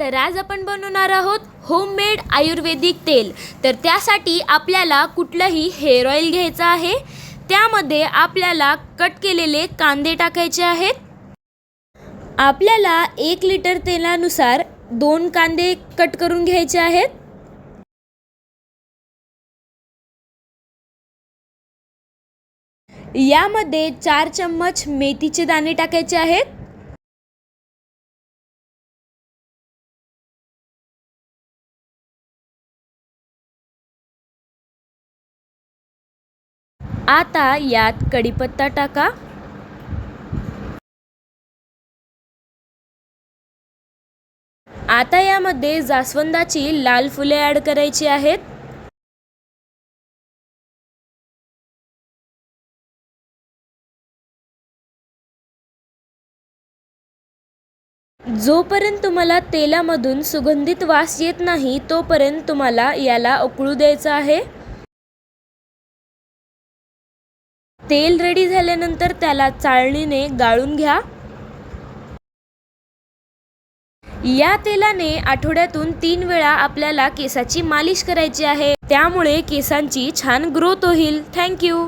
तर आज आपण बनवणार आहोत होममेड आयुर्वेदिक तेल. तर त्यासाठी आपल्याला कुठलंही हेअर ऑइल घ्यायचं आहे. त्यामध्ये आपल्याला कट केलेले कांदे टाकायचे आहेत. आपल्याला एक लिटर तेलानुसार दोन कांदे कट करून घ्यायचे आहेत. यामध्ये चार चम्मच मेथीचे दाणे टाकायचे आहेत. आता यात कढीपत्ता टाका. आता यामध्ये जास्वंदाची लाल फुले ॲड करायची आहेत. जोपर्यंत तुम्हाला तेलामधून सुगंधित वास येत नाही तोपर्यंत तुम्हाला याला उकळू द्यायचं आहे. तेल रेडी झाल्यानंतर त्याला चाळणीने गाळून घ्या. या तेलाने आठवड्यातून तीन वेळा आपल्याला केसाची मालिश करायची आहे. त्यामुळे केसांची छान ग्रोथ होईल. थँक्यू